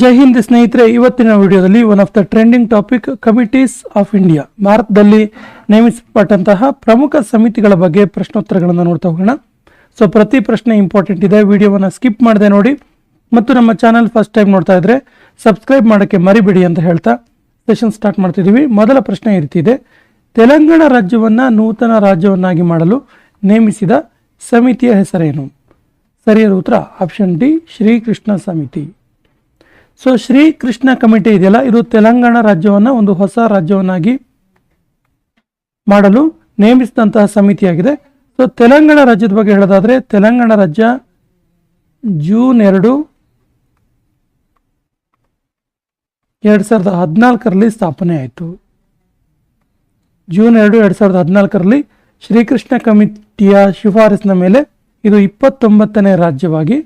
ಜೈ ಹಿಂದ್ ಸ್ನೇಹಿತರೆ, ಇವತ್ತಿನ ವಿಡಿಯೋದಲ್ಲಿ one of the trending topic committees of India ಭಾರತದಲ್ಲಿ ನೇಮಿಸಲ್ಪಟ್ಟಂತಹ ಪ್ರಮುಖ ಸಮಿತಿಗಳ ಬಗ್ಗೆ ಪ್ರಶ್ನೋತ್ತರಗಳನ್ನು ನೋಡ್ತಾ ಹೋಗೋಣ. ಸೊ ಪ್ರತಿ ಪ್ರಶ್ನೆ ಇಂಪಾರ್ಟೆಂಟ್ ಇದೆ. ವಿಡಿಯೋವನ್ನು ಸ್ಕಿಪ್ ಮಾಡದೆ ನೋಡಿ. ಮತ್ತು ನಮ್ಮ ಚಾನಲ್ ಫಸ್ಟ್ ಟೈಮ್ ನೋಡ್ತಾ ಇದ್ರೆ ಸಬ್ಸ್ಕ್ರೈಬ್ ಮಾಡೋಕ್ಕೆ ಮರಿಬೇಡಿ ಅಂತ ಹೇಳ್ತಾ ಸೆಷನ್ ಸ್ಟಾರ್ಟ್ ಮಾಡ್ತಿದ್ದೀವಿ. ಮೊದಲ ಪ್ರಶ್ನೆ ಈ ರೀತಿ ಇದೆ. ತೆಲಂಗಾಣ ರಾಜ್ಯವನ್ನು ನೂತನ ರಾಜ್ಯವನ್ನಾಗಿ ಮಾಡಲು ನೇಮಿಸಿದ ಸಮಿತಿಯ ಹೆಸರೇನು? ಸರಿಯಾದ ಉತ್ತರ ಆಪ್ಷನ್ ಡಿ ಶ್ರೀಕೃಷ್ಣ ಸಮಿತಿ. ಸೊ ಶ್ರೀ ಕೃಷ್ಣ ಕಮಿಟಿ ಇದೆಯಲ್ಲ? ಇದು ತೆಲಂಗಾಣ ರಾಜ್ಯವನ್ನು ಒಂದು ಹೊಸ ರಾಜ್ಯವನ್ನಾಗಿ ಮಾಡಲು ನೇಮಿಸಿದಂತಹ ಸಮಿತಿಯಾಗಿದೆ. ಸೊ ತೆಲಂಗಾಣ ರಾಜ್ಯದ ಬಗ್ಗೆ ಹೇಳೋದಾದರೆ, ತೆಲಂಗಾಣ ರಾಜ್ಯ ಜೂನ್ ಎರಡು ಎರಡು ಸಾವಿರದ ಹದಿನಾಲ್ಕರಲ್ಲಿ ಸ್ಥಾಪನೆ ಆಯಿತು. ಜೂನ್ ಎರಡು ಎರಡು ಸಾವಿರದ ಹದಿನಾಲ್ಕರಲ್ಲಿ ಶ್ರೀಕೃಷ್ಣ ಕಮಿಟಿಯ ಶಿಫಾರಸಿನ ಮೇಲೆ ಇದು ಇಪ್ಪತ್ತೊಂಬತ್ತನೇ ರಾಜ್ಯವಾಗಿ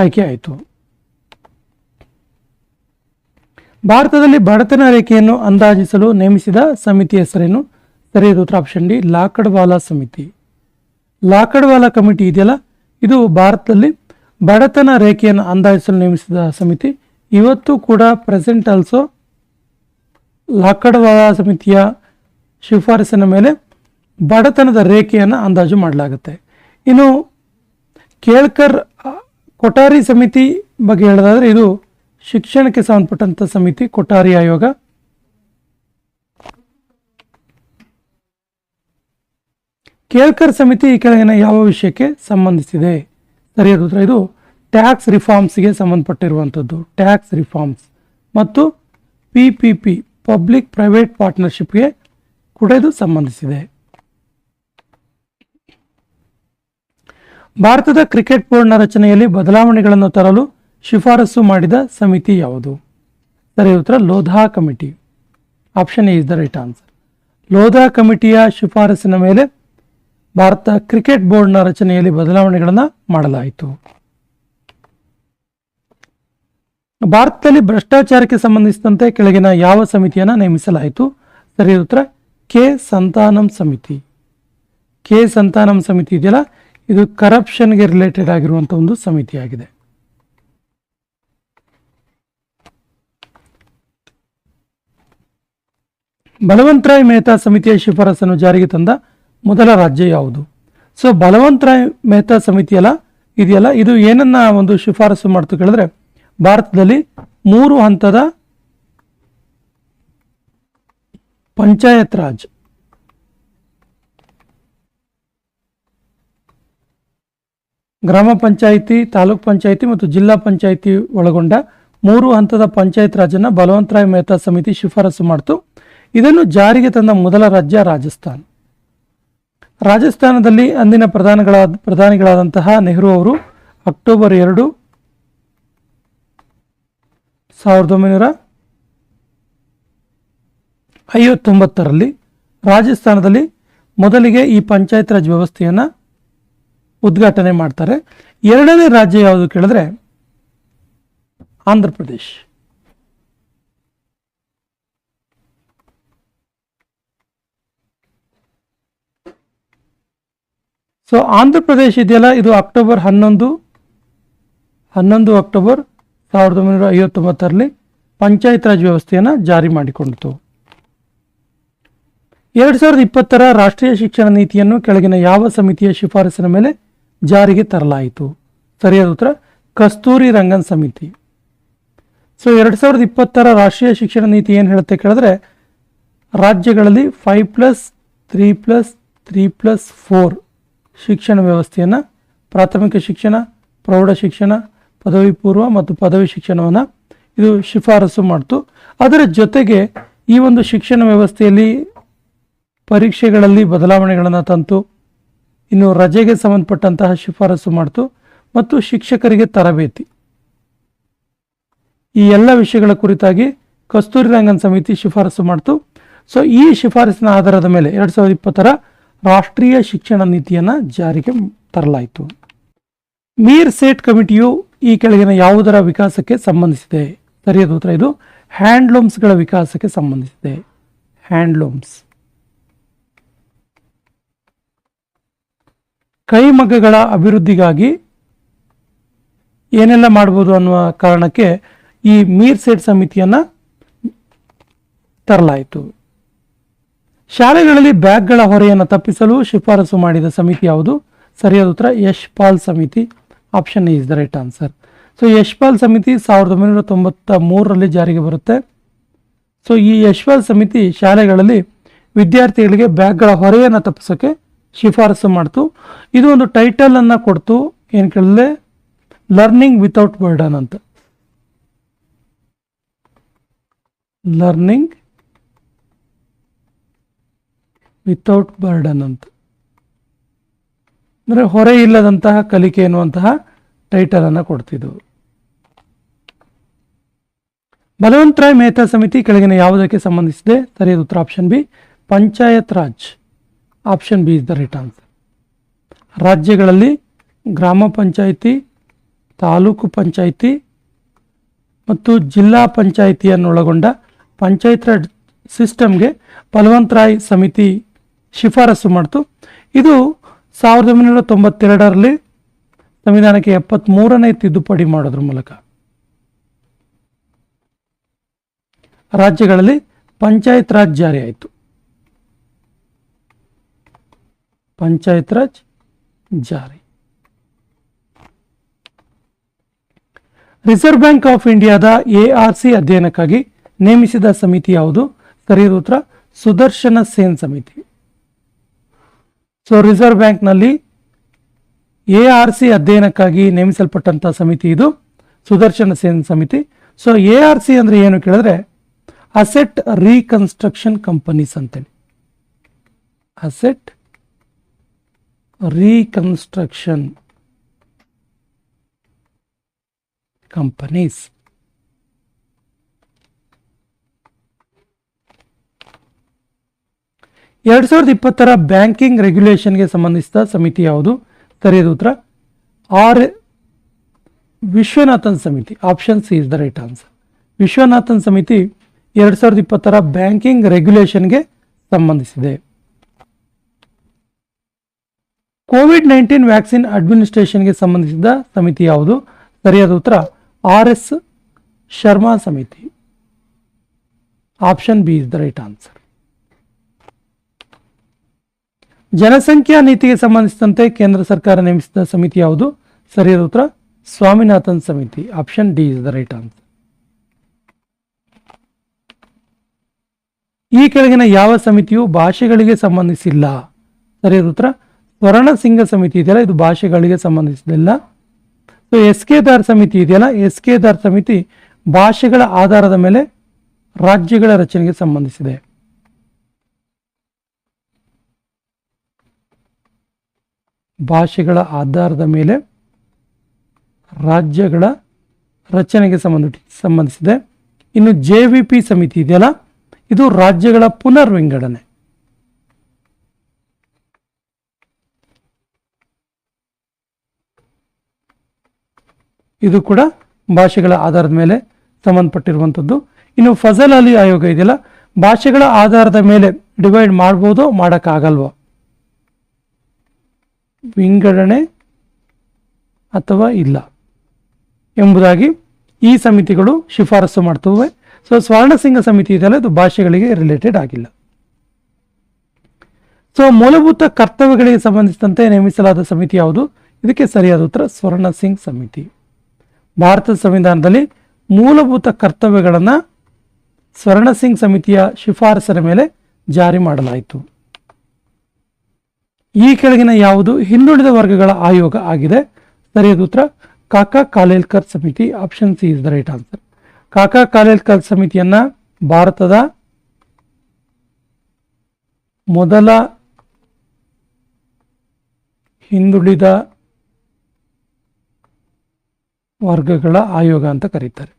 ಆಯ್ಕೆ ಆಯಿತು. ಭಾರತದಲ್ಲಿ ಬಡತನ ರೇಖೆಯನ್ನು ಅಂದಾಜಿಸಲು ನೇಮಿಸಿದ ಸಮಿತಿ ಹೆಸರೇನು? ಸರಿಯಾದ ಉತ್ತರ ಆಪ್ಷನ್ ಡಿ ಲಾಕಡ್ವಾಲಾ ಸಮಿತಿ. ಲಾಕಡ್ವಾಲಾ ಕಮಿಟಿ ಇದೆಯಲ್ಲ? ಇದು ಭಾರತದಲ್ಲಿ ಬಡತನ ರೇಖೆಯನ್ನು ಅಂದಾಜಿಸಲು ನೇಮಿಸಿದ ಸಮಿತಿ. ಇವತ್ತು ಕೂಡ ಪ್ರೆಸೆಂಟ್ ಆಲ್ಸೋ ಲಾಕಡ್ವಾಲಾ ಸಮಿತಿಯ ಶಿಫಾರಸಿನ ಮೇಲೆ ಬಡತನದ ರೇಖೆಯನ್ನು ಅಂದಾಜು ಮಾಡಲಾಗುತ್ತೆ. ಇನ್ನು ಕೇಳ್ಕರ್ ಕೊಠಾರಿ ಸಮಿತಿ ಬಗ್ಗೆ ಹೇಳೋದಾದರೆ ಇದು ಶಿಕ್ಷಣಕ್ಕೆ ಸಂಬಂಧಪಟ್ಟಂತ ಸಮಿತಿ, ಕೊಠಾರಿ ಆಯೋಗ. ಕೇಳ್ಕರ್ ಸಮಿತಿ ಈ ಕೆಳಗಿನ ಯಾವ ವಿಷಯಕ್ಕೆ ಸಂಬಂಧಿಸಿದೆ? ಸರಿಯಾದ ಉತ್ತರ ಇದು ಟ್ಯಾಕ್ಸ್ ರಿಫಾರ್ಮ್ಸ್ಗೆ ಸಂಬಂಧಪಟ್ಟಿರುವಂಥದ್ದು, ಟ್ಯಾಕ್ಸ್ ರಿಫಾರ್ಮ್ಸ್. ಮತ್ತು P P P public private ಪಾರ್ಟ್ನರ್ಶಿಪ್ಗೆ ಕೂಡ ಇದು ಸಂಬಂಧಿಸಿದೆ. ಭಾರತದ ಕ್ರಿಕೆಟ್ ಬೋರ್ಡ್ನ ರಚನೆಯಲ್ಲಿ ಬದಲಾವಣೆಗಳನ್ನು ತರಲು ಶಿಫಾರಸು ಮಾಡಿದ ಸಮಿತಿ ಯಾವುದು? ಸರಿ ಉತ್ತರ Lodha committee. Option A is the right answer. Lodha ಕಮಿಟಿಯ ಶಿಫಾರಸಿನ ಮೇಲೆ ಭಾರತ ಕ್ರಿಕೆಟ್ ಬೋರ್ಡ್ನ ರಚನೆಯಲ್ಲಿ ಬದಲಾವಣೆಗಳನ್ನು ಮಾಡಲಾಯಿತು. ಭಾರತದಲ್ಲಿ ಭ್ರಷ್ಟಾಚಾರಕ್ಕೆ ಸಂಬಂಧಿಸಿದಂತೆ ಕೆಳಗಿನ ಯಾವ ಸಮಿತಿಯನ್ನು ನೇಮಿಸಲಾಯಿತು? ಸರಿ ಉತ್ತರ ಕೆ ಸಂತಾನಂ ಸಮಿತಿ. ಕೆ ಸಂತಾನಂ ಸಮಿತಿ ಇದೆಯಲ್ಲ? ಇದು ಕರಪ್ಷನ್ಗೆ ರಿಲೇಟೆಡ್ ಆಗಿರುವಂಥ ಒಂದು ಸಮಿತಿಯಾಗಿದೆ. ಬಲವಂತರಾಯ್ ಮೆಹ್ತಾ ಸಮಿತಿಯ ಶಿಫಾರಸನ್ನು ಜಾರಿಗೆ ತಂದ ಮೊದಲ ರಾಜ್ಯ ಯಾವುದು? ಸೊ ಬಲವಂತರಾಯ್ ಮೆಹ್ತಾ ಸಮಿತಿಯಲ್ಲ ಇದೆಯಲ್ಲ ಇದು ಏನನ್ನ ಒಂದು ಶಿಫಾರಸು ಮಾಡ್ತು ಕೇಳಿದ್ರೆ, ಭಾರತದಲ್ಲಿ ಮೂರು ಹಂತದ ಪಂಚಾಯತ್ ರಾಜ್. ಗ್ರಾಮ ಪಂಚಾಯಿತಿ, ತಾಲೂಕ್ ಪಂಚಾಯಿತಿ ಮತ್ತು ಜಿಲ್ಲಾ ಪಂಚಾಯಿತಿ ಒಳಗೊಂಡ ಮೂರು ಹಂತದ ಪಂಚಾಯತ್ ರಾಜನ್ನ ಬಲವಂತರಾಯ್ ಮೆಹ್ತಾ ಸಮಿತಿ ಶಿಫಾರಸು ಮಾಡಿತು. ಇದನ್ನು ಜಾರಿಗೆ ತಂದ ಮೊದಲ ರಾಜ್ಯ ರಾಜಸ್ಥಾನ. ರಾಜಸ್ಥಾನದಲ್ಲಿ ಅಂದಿನ ಪ್ರಧಾನಗಳಾದ, ಪ್ರಧಾನಿಗಳಾದಂತಹ ನೆಹರು ಅವರು ಅಕ್ಟೋಬರ್ ಎರಡು, ಸಾವಿರದ ಒಂಬೈನೂರ ಐವತ್ತೊಂಬತ್ತರಲ್ಲಿ ರಾಜಸ್ಥಾನದಲ್ಲಿ ಮೊದಲಿಗೆ ಈ ಪಂಚಾಯತ್ ರಾಜ್ ವ್ಯವಸ್ಥೆಯನ್ನು ಉದ್ಘಾಟನೆ ಮಾಡ್ತಾರೆ. ಎರಡನೇ ರಾಜ್ಯ ಯಾವುದು ಕೇಳಿದ್ರೆ ಆಂಧ್ರ ಪ್ರದೇಶ್. ಸೊ ಆಂಧ್ರ ಪ್ರದೇಶ್ ಇದೆಯಲ್ಲ, ಇದು ಅಕ್ಟೋಬರ್ ಹನ್ನೊಂದು ಹನ್ನೊಂದು ಅಕ್ಟೋಬರ್ ಸಾವಿರದ ಒಂಬೈನೂರ ಐವತ್ತೊಂಬತ್ತರಲ್ಲಿ ಪಂಚಾಯತ್ ರಾಜ್ ವ್ಯವಸ್ಥೆಯನ್ನು ಜಾರಿ ಮಾಡಿಕೊಂಡಿತು. ಎರಡು ಸಾವಿರದ ಇಪ್ಪತ್ತರ ರಾಷ್ಟ್ರೀಯ ಶಿಕ್ಷಣ ನೀತಿಯನ್ನು ಕೆಳಗಿನ ಯಾವ ಸಮಿತಿಯ ಶಿಫಾರಸಿನ ಮೇಲೆ ಜಾರಿಗೆ ತರಲಾಯಿತು. ಸರಿಯಾದ ಉತ್ತರ, ಕಸ್ತೂರಿ ರಂಗನ್ ಸಮಿತಿ. ಸೊ ಎರಡು ಸಾವಿರದ ಇಪ್ಪತ್ತರ ರಾಷ್ಟ್ರೀಯ ಶಿಕ್ಷಣ ನೀತಿ ಏನು ಹೇಳುತ್ತೆ ಕೇಳಿದ್ರೆ, ರಾಜ್ಯಗಳಲ್ಲಿ five plus three plus three plus four ಶಿಕ್ಷಣ ವ್ಯವಸ್ಥೆಯನ್ನು, ಪ್ರಾಥಮಿಕ ಶಿಕ್ಷಣ, ಪ್ರೌಢ ಶಿಕ್ಷಣ, ಪದವಿ ಪೂರ್ವ ಮತ್ತು ಪದವಿ ಶಿಕ್ಷಣವನ್ನು ಇದು ಶಿಫಾರಸು ಮಾಡ್ತು. ಅದರ ಜೊತೆಗೆ ಈ ಒಂದು ಶಿಕ್ಷಣ ವ್ಯವಸ್ಥೆಯಲ್ಲಿ ಪರೀಕ್ಷೆಗಳಲ್ಲಿ ಬದಲಾವಣೆಗಳನ್ನು ತಂತು. ಇನ್ನು ರಜೆಗೆ ಸಂಬಂಧಪಟ್ಟಂತಹ ಶಿಫಾರಸು ಮಾಡಿತು ಮತ್ತು ಶಿಕ್ಷಕರಿಗೆ ತರಬೇತಿ. ಈ ಎಲ್ಲ ವಿಷಯಗಳ ಕುರಿತಾಗಿ ಕಸ್ತೂರಿ ರಂಗನ್ ಸಮಿತಿ ಶಿಫಾರಸು ಮಾಡಿತು. ಸೊ ಈ ಶಿಫಾರಸಿನ ಆಧಾರದ ಮೇಲೆ ಎರಡು ಸಾವಿರದ ಇಪ್ಪತ್ತರ ರಾಷ್ಟ್ರೀಯ ಶಿಕ್ಷಣ ನೀತಿಯನ್ನು ಜಾರಿಗೆ ತರಲಾಯಿತು. ಮೀರ್ ಸೇಟ್ ಕಮಿಟಿಯು ಈ ಕೆಳಗಿನ ಯಾವುದರ ವಿಕಾಸಕ್ಕೆ ಸಂಬಂಧಿಸಿದೆ? ಸರಿಯಾದ ಉತ್ತರ ಇದು, ಹ್ಯಾಂಡ್ಲೂಮ್ಸ್ಗಳ ವಿಕಾಸಕ್ಕೆ ಸಂಬಂಧಿಸಿದೆ. ಹ್ಯಾಂಡ್ಲೂಮ್ಸ್. ಕೈಮಗ್ಗಗಳ ಅಭಿವೃದ್ಧಿಗಾಗಿ ಏನೆಲ್ಲ ಮಾಡ್ಬೋದು ಅನ್ನುವ ಕಾರಣಕ್ಕೆ ಈ ಮೀರ್ ಸೇಟ್ ಸಮಿತಿಯನ್ನು ತರಲಾಯಿತು. ಶಾಲೆಗಳಲ್ಲಿ ಬ್ಯಾಗ್ಗಳ ಹೊರೆಯನ್ನು ತಪ್ಪಿಸಲು ಶಿಫಾರಸು ಮಾಡಿದ ಸಮಿತಿ ಯಾವುದು? ಸರಿಯಾದ ಉತ್ತರ, ಯಶ್ಪಾಲ್ ಸಮಿತಿ. Option is the right answer so Yashpal ಸಮಿತಿ ಸಾವಿರದ ಒಂಬೈನೂರ ತೊಂಬತ್ತ ಮೂರರಲ್ಲಿ ಜಾರಿಗೆ ಬರುತ್ತೆ. ಸೊ ಈ ಯಶ್ಪಾಲ್ ಸಮಿತಿ ಶಾಲೆಗಳಲ್ಲಿ ವಿದ್ಯಾರ್ಥಿಗಳಿಗೆ ಬ್ಯಾಗ್ಗಳ ಹೊರೆಯನ್ನು ತಪ್ಪಿಸೋಕೆ ಶಿಫಾರಸು ಮಾಡ್ತು. ಇದು ಒಂದು ಟೈಟಲ್ ಅನ್ನ ಕೊಡ್ತು. ಏನು ಕೇಳಿದೆ ಲರ್ನಿಂಗ್ ವಿತೌಟ್ ಬರ್ಡನ್ ಅಂತ. ಲರ್ನಿಂಗ್ ವಿತೌಟ್ ಬರ್ಡನ್ ಅಂತ. ಅಂದರೆ ಹೊರೆ ಇಲ್ಲದಂತಹ, ಕಲಿಕೆ ಎನ್ನುವಂತಹ ಟೈಟಲ್ ಅನ್ನು ಕೊಡ್ತಿದ್ವು. ಬಲವಂತರಾಯ್ ಮೆಹ್ತಾ ಸಮಿತಿ ಕೆಳಗಿನ ಯಾವುದಕ್ಕೆ ಸಂಬಂಧಿಸಿದೆ? ಸರಿಯಾದ ಉತ್ತರ option B, panchayat raj. Option B is the right answer. ರಾಜ್ಯಗಳಲ್ಲಿ ಗ್ರಾಮ ಪಂಚಾಯಿತಿ, ತಾಲೂಕು ಪಂಚಾಯಿತಿ ಮತ್ತು ಜಿಲ್ಲಾ ಪಂಚಾಯಿತಿಯನ್ನೊಳಗೊಂಡ ಪಂಚಾಯತ್ ರಾಜ್ ಸಿಸ್ಟಮ್ಗೆ ಬಲವಂತರಾಯ್ ಸಮಿತಿ ಶಿಫಾರಸು ಮಾಡಿತು. ಇದು ಸಾವಿರದ ಒಂಬೈನೂರ ತೊಂಬತ್ತೆರಡರಲ್ಲಿ ಸಂವಿಧಾನಕ್ಕೆ ಎಪ್ಪತ್ತ್ಮೂರನೇ ತಿದ್ದುಪಡಿ ಮಾಡೋದ್ರ ಮೂಲಕ. ರಾಜ್ಯಗಳಲ್ಲಿ ಪಂಚಾಯತ್ ರಾಜ್ ಜಾರಿ ಆಯಿತು ಪಂಚಾಯತ್ ರಾಜ್ ಜಾರಿ. ರಿಸರ್ವ್ ಬ್ಯಾಂಕ್ ಆಫ್ ಇಂಡಿಯಾದ ಎಆರ್ ಸಿ ಅಧ್ಯಯನಕ್ಕಾಗಿ ನೇಮಿಸಿದ ಸಮಿತಿ ಯಾವುದು? ಸರಿಯಾದ ಉತ್ತರ, ಸುದರ್ಶನ ಸೇನ್ ಸಮಿತಿ. ಸೊ ರಿಸರ್ವ್ ಬ್ಯಾಂಕ್ನಲ್ಲಿ ಎ ಆರ್ ಸಿ ಅಧ್ಯಯನಕ್ಕಾಗಿ ನೇಮಿಸಲ್ಪಟ್ಟಂಥ ಸಮಿತಿ ಇದು, ಸುದರ್ಶನ ಸೇನ್ ಸಮಿತಿ. ಸೊ ಎ ಆರ್ ಸಿ ಅಂದ್ರೆ ಏನು ಕೇಳಿದ್ರೆ, ಅಸೆಟ್ ರೀಕನ್ಸ್ಟ್ರಕ್ಷನ್ ಕಂಪನೀಸ್ ಅಂತೇಳಿ. ಅಸೆಟ್ ರೀಕನ್ಸ್ಟ್ರಕ್ಷನ್ ಕಂಪನೀಸ್ ಎರಡು ಸಾವಿರದ ಇಪ್ಪತ್ತರ ಬ್ಯಾಂಕಿಂಗ್ ರೆಗ್ಯುಲೇಷನ್ಗೆ ಸಂಬಂಧಿಸಿದ ಸಮಿತಿ ಯಾವುದು? ಸರಿಯಾದ ಉತ್ತರ. ಆರ್ ವಿಶ್ವನಾಥನ್ ಸಮಿತಿ. Option C is the right answer Vishwanathan ಸಮಿತಿ ಎರಡು ಸಾವಿರದ ಇಪ್ಪತ್ತರ ಬ್ಯಾಂಕಿಂಗ್ ರೆಗ್ಯುಲೇಷನ್ಗೆ ಸಂಬಂಧಿಸಿದೆ. ಕೋವಿಡ್ ನೈನ್ಟೀನ್ ವ್ಯಾಕ್ಸಿನ್ ಅಡ್ಮಿನಿಸ್ಟ್ರೇಷನ್ಗೆ ಸಂಬಂಧಿಸಿದ ಸಮಿತಿ ಯಾವುದು? ಸರಿಯಾದ ಉತ್ತರ, ಆರ್ ಎಸ್ ಶರ್ಮಾ ಸಮಿತಿ. Option B is the right answer. ಜನಸಂಖ್ಯಾ ನೀತಿಗೆ ಸಂಬಂಧಿಸಿದಂತೆ ಕೇಂದ್ರ ಸರ್ಕಾರ ನೇಮಿಸಿದ ಸಮಿತಿ ಯಾವುದು? ಸರಿಯಾದ ಉತ್ತರ, ಸ್ವಾಮಿನಾಥನ್ ಸಮಿತಿ. Option D is the right answer. ಈ ಕೆಳಗಿನ ಯಾವ ಸಮಿತಿಯು ಭಾಷೆಗಳಿಗೆ ಸಂಬಂಧಿಸಿಲ್ಲ? ಸರಿಯಾದ ಉತ್ತರ ಸ್ವರ್ಣ ಸಿಂಗ ಸಮಿತಿ ಇದೆಯಲ್ಲ, ಇದು ಭಾಷೆಗಳಿಗೆ ಸಂಬಂಧಿಸಿದಿಲ್ಲ ಸೊ ಎಸ್ ಕೆ ದಾರ್ ಸಮಿತಿ ಇದೆಯಲ್ಲ ಎಸ್ ಕೆ ದಾರ್ ಸಮಿತಿ ಭಾಷೆಗಳ ಆಧಾರದ ಮೇಲೆ ರಾಜ್ಯಗಳ ರಚನೆಗೆ ಸಂಬಂಧಿಸಿದೆ. ಭಾಷೆಗಳ ಆಧಾರದ ಮೇಲೆ ರಾಜ್ಯಗಳ ರಚನೆಗೆ ಸಂಬಂಧ, ಸಂಬಂಧಿಸಿದೆ. ಇನ್ನು ಜೆ ವಿ ಪಿ ಸಮಿತಿ ಇದೆಯಲ್ಲ, ಇದು ರಾಜ್ಯಗಳ ಪುನರ್ ವಿಂಗಡಣೆ ಇದು ಕೂಡ ಭಾಷೆಗಳ ಆಧಾರದ ಮೇಲೆ ಸಂಬಂಧಪಟ್ಟಿರುವಂಥದ್ದು ಇನ್ನು ಫಜಲ್ ಅಲಿ ಆಯೋಗ ಇದೆಯಲ್ಲ, ಭಾಷೆಗಳ ಆಧಾರದ ಮೇಲೆ ಡಿವೈಡ್ ಮಾಡ್ಬೋದೋ ಮಾಡೋಕ್ಕಾಗಲ್ವೋ? ವಿಂಗಡಣೆ ಅಥವಾ ಇಲ್ಲ ಎಂಬುದಾಗಿ ಈ ಸಮಿತಿಗಳು ಶಿಫಾರಸು ಮಾಡ್ತವೆ. ಸೊ ಸ್ವರ್ಣಸಿಂಗ ಸಮಿತಿ ಇದೆಯಲ್ಲ ಇದು ಭಾಷೆಗಳಿಗೆ ರಿಲೇಟೆಡ್ ಆಗಿಲ್ಲ. ಸೊ ಮೂಲಭೂತ ಕರ್ತವ್ಯಗಳಿಗೆ ಸಂಬಂಧಿಸಿದಂತೆ ನೇಮಿಸಲಾದ ಸಮಿತಿ ಯಾವುದು? ಇದಕ್ಕೆ ಸರಿಯಾದ ಉತ್ತರ ಸ್ವರ್ಣ ಸಿಂಗ್ ಸಮಿತಿ. ಭಾರತದ ಸಂವಿಧಾನದಲ್ಲಿ ಮೂಲಭೂತ ಕರ್ತವ್ಯಗಳನ್ನು ಸ್ವರ್ಣ ಸಿಂಗ್ ಸಮಿತಿಯ ಶಿಫಾರಸರ ಮೇಲೆ ಜಾರಿ ಮಾಡಲಾಯಿತು. ಈ ಕೆಳಗಿನ ಯಾವುದು ಹಿಂದುಳಿದ ವರ್ಗಗಳ ಆಯೋಗ ಆಗಿದೆ. ಸರಿಯಾದ ಉತ್ತರ, ಕಾಕಾ ಕಾಲೇಲ್ಕರ್ ಸಮಿತಿ option C is the right answer Kaka Kalelkar ಸಮಿತಿಯನ್ನ ಭಾರತದ ಮೊದಲ ಹಿಂದುಳಿದ ವರ್ಗಗಳ ಆಯೋಗ ಅಂತ ಕರೀತಾರೆ.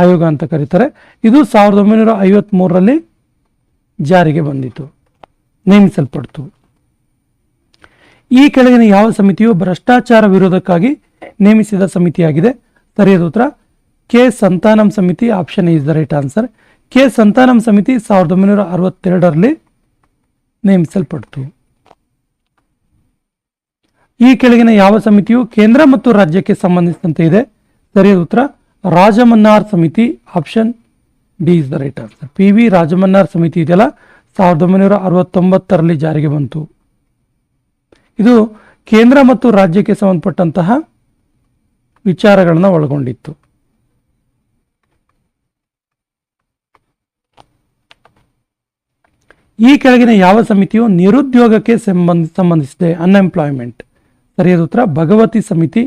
ಆಯೋಗ ಅಂತ ಕರೀತಾರೆ. ಇದು ಸಾವಿರದ ಒಂಬೈನೂರ ಐವತ್ಮೂರರಲ್ಲಿ ಜಾರಿಗೆ ಬಂದಿತು, ನೇಮಿಸಲ್ಪಡ್ತು. ಈ ಕೆಳಗಿನ ಯಾವ ಸಮಿತಿಯು ಭ್ರಷ್ಟಾಚಾರ ವಿರೋಧಕ್ಕಾಗಿ ನೇಮಿಸಿದ ಸಮಿತಿಯಾಗಿದೆ? ಸರಿಯಾದ ಉತ್ತರ, ಕೆ ಸಂತಾನಂ ಸಮಿತಿ, option is the right answer. K Santhanam ಸಮಿತಿ ಸಾವಿರದ ಒಂಬೈನೂರ ಅರವತ್ತೆರಡರಲ್ಲಿ ನೇಮಿಸಲ್ಪಡ್ತು. ಈ ಕೆಳಗಿನ ಯಾವ ಸಮಿತಿಯು ಕೇಂದ್ರ ಮತ್ತು ರಾಜ್ಯಕ್ಕೆ ಸಂಬಂಧಿಸಿದಂತೆ ಇದೆ? ಸರಿಯಾದ ಉತ್ತರ. ರಾಜಮನ್ನಾರ್ ಸಮಿತಿ, option D is the right answer. P V Rajamannar ಸಮಿತಿ ಇದೆಯಲ್ಲ? ಸಾವಿರದ ಒಂಬೈನೂರ ಅರವತ್ತೊಂಬತ್ತರಲ್ಲಿ ಜಾರಿಗೆ ಬಂತು. ಇದು ಕೇಂದ್ರ ಮತ್ತು ರಾಜ್ಯಕ್ಕೆ ಸಂಬಂಧಪಟ್ಟಂತಹ ವಿಚಾರಗಳನ್ನು ಒಳಗೊಂಡಿತ್ತು. ಈ ಕೆಳಗಿನ ಯಾವ ಸಮಿತಿಯು ನಿರುದ್ಯೋಗಕ್ಕೆ ಸಂಬಂಧ, ಸಂಬಂಧಿಸಿದೆ? ಅನ್ಎಂಪ್ಲಾಯ್ಮೆಂಟ್ ಸರಿಯಾದ ಉತ್ತರ, ಭಗವತಿ ಸಮಿತಿ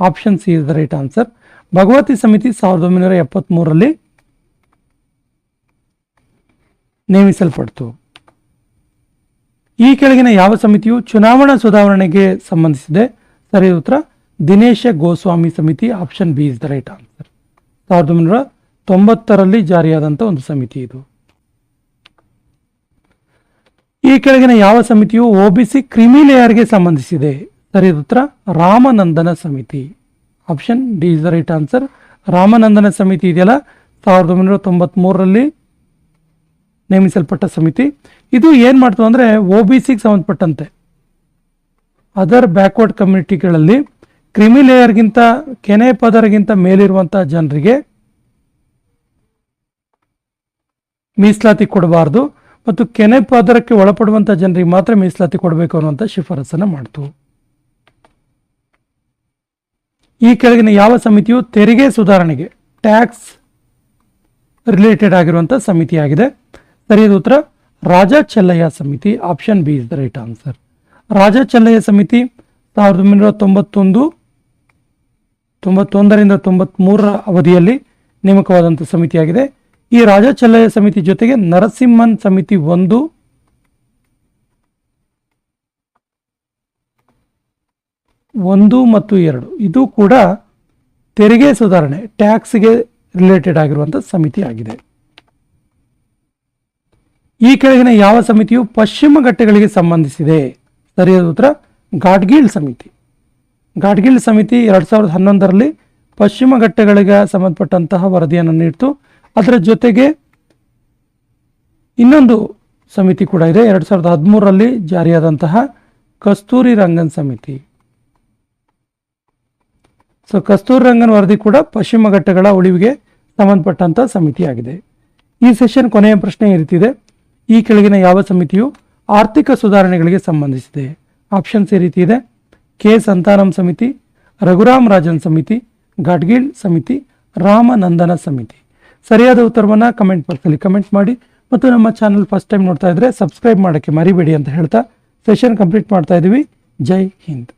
option C is the right answer Bhagwati ಸಮಿತಿ ಸಾವಿರದ ಒಂಬೈನೂರ ಎಪ್ಪತ್ತ್ಮೂರರಲ್ಲಿ ನೇಮಿಸಲ್ಪಡ್ತು. ಈ ಕೆಳಗಿನ ಯಾವ ಸಮಿತಿಯು ಚುನಾವಣಾ ಸುಧಾರಣೆಗೆ ಸಂಬಂಧಿಸಿದೆ? ಸರಿಯಾದ ಉತ್ತರ, ದಿನೇಶ ಗೋಸ್ವಾಮಿ ಸಮಿತಿ option B is the right answer ಸಾವಿರದ ಒಂಬೈನೂರ ತೊಂಬತ್ತರಲ್ಲಿ ಜಾರಿಯಾದಂಥ ಒಂದು ಸಮಿತಿ ಇದು. ಈ ಕೆಳಗಿನ ಯಾವ ಸಮಿತಿಯು ಒಬಿಸಿ ಕ್ರಿಮಿಲೇಯರ್ಗೆ ಸಂಬಂಧಿಸಿದೆ? ಸರಿಯಾದ ಉತ್ತರ ರಾಮನಂದನ ಸಮಿತಿ. Option D is the right answer Ramanandan ಸಮಿತಿ ಇದೆಯಲ್ಲ? ಸಾವಿರದ ಒಂಬೈನೂರ ತೊಂಬತ್ಮೂರರಲ್ಲಿ ನೇಮಿಸಲ್ಪಟ್ಟ ಸಮಿತಿ. ಇದು ಏನು ಮಾಡ್ತು ಅಂದರೆ ಒ ಬಿ ಸಿಗೆ ಸಂಬಂಧಪಟ್ಟಂತೆ. ಅದರ್ ಬ್ಯಾಕ್ವರ್ಡ್ ಕಮ್ಯುನಿಟಿಗಳಲ್ಲಿ ಕ್ರಿಮಿ ಲೇಯರ್ಗಿಂತ ಕೆನೆ ಪದರಗಿಂತ ಮೇಲಿರುವಂಥ ಜನರಿಗೆ ಮೀಸಲಾತಿ ಕೊಡಬಾರ್ದು. ಮತ್ತು ಕೆನೆ ಪದರಕ್ಕೆ ಒಳಪಡುವಂಥ ಜನರಿಗೆ ಮಾತ್ರ ಮೀಸಲಾತಿ ಕೊಡಬೇಕು ಅನ್ನುವಂಥ ಶಿಫಾರಸನ್ನು ಮಾಡ್ತು. ಈ ಕೆಳಗಿನ ಯಾವ ಸಮಿತಿಯು ತೆರಿಗೆ ಸುಧಾರಣೆಗೆ ಟ್ಯಾಕ್ಸ್ ರಿಲೇಟೆಡ್ ಆಗಿರುವಂಥ ಸಮಿತಿಯಾಗಿದೆ. ಸರಿಯಾದ ಉತ್ತರ, ರಾಜ ಚೆಲ್ಲಯ್ಯ ಸಮಿತಿ option B is the right answer Raja Chelliah ಸಮಿತಿ ಸಾವಿರದ ಒಂಬೈನೂರ ತೊಂಬತ್ತೊಂದು, ತೊಂಬತ್ತೊಂದರಿಂದ ತೊಂಬತ್ಮೂರರ ಅವಧಿಯಲ್ಲಿ ನೇಮಕವಾದಂಥ ಸಮಿತಿಯಾಗಿದೆ. ಈ ರಾಜ ಚೆಲ್ಲಯ್ಯ ಸಮಿತಿ ಜೊತೆಗೆ ನರಸಿಂಹನ್ ಸಮಿತಿ ಒಂದು ಒಂದು ಮತ್ತು ಎರಡು. ಇದು ಕೂಡ ತೆರಿಗೆ ಸುಧಾರಣೆ, ಟ್ಯಾಕ್ಸ್ಗೆ ರಿಲೇಟೆಡ್ ಆಗಿರುವಂಥ ಸಮಿತಿ ಆಗಿದೆ. ಈ ಕೆಳಗಿನ ಯಾವ ಸಮಿತಿಯು ಪಶ್ಚಿಮ ಘಟ್ಟಗಳಿಗೆ ಸಂಬಂಧಿಸಿದೆ? ಸರಿಯಾದ ಉತ್ತರ, ಘಾಟ್ಗೀಳ್ ಸಮಿತಿ. ಘಾಟ್ಗೀಳ್ ಸಮಿತಿ ಎರಡು ಸಾವಿರದ ಹನ್ನೊಂದರಲ್ಲಿ ಪಶ್ಚಿಮ ಘಟ್ಟಗಳಿಗೆ ಸಂಬಂಧಪಟ್ಟಂತಹ ವರದಿಯನ್ನು ನೀಡಿತು. ಅದರ ಜೊತೆಗೆ ಇನ್ನೊಂದು ಸಮಿತಿ ಕೂಡ ಇದೆ. ಎರಡು ಸಾವಿರದ ಹದಿಮೂರರಲ್ಲಿ ಜಾರಿಯಾದಂತಹ ಕಸ್ತೂರಿ ರಂಗನ್ ಸಮಿತಿ. ಸೊ ಕಸ್ತೂರಿ ರಂಗನ್ ವರದಿ ಕೂಡ ಪಶ್ಚಿಮ ಘಟ್ಟಗಳ ಉಳಿವಿಗೆ ಸಂಬಂಧಪಟ್ಟಂತಹ ಸಮಿತಿಯಾಗಿದೆ ಈ ಸೆಷನ್ ಕೊನೆಯ ಪ್ರಶ್ನೆ ಈ ರೀತಿ ಇದೆ ಈ ಕೆಳಗಿನ ಯಾವ ಸಮಿತಿಯು ಆರ್ಥಿಕ ಸುಧಾರಣೆಗಳಿಗೆ ಸಂಬಂಧಿಸಿದೆ ಆಪ್ಷನ್ಸ್ ಈ ರೀತಿ ಇದೆ ಕೆ ಸಂತಾನಂ ಸಮಿತಿ ರಘುರಾಮ್ ರಾಜನ್ ಸಮಿತಿ ಘಾಟ್ಗೀಳ್ ಸಮಿತಿ ರಾಮನಂದನ ಸಮಿತಿ ಸರಿಯಾದ ಉತ್ತರವನ್ನು ಕಮೆಂಟ್ ಬಾಕ್ಸಲ್ಲಿ ಕಮೆಂಟ್ ಮಾಡಿ ಮತ್ತು ನಮ್ಮ ಚಾನಲ್ ಫಸ್ಟ್ ಟೈಮ್ ನೋಡ್ತಾ ಇದ್ರೆ ಸಬ್ಸ್ಕ್ರೈಬ್ ಮಾಡೋಕ್ಕೆ ಮರಿಬೇಡಿ ಅಂತ ಹೇಳ್ತಾ ಸೆಷನ್ ಕಂಪ್ಲೀಟ್ ಮಾಡ್ತಾ ಇದ್ದೀವಿ ಜೈ ಹಿಂದ್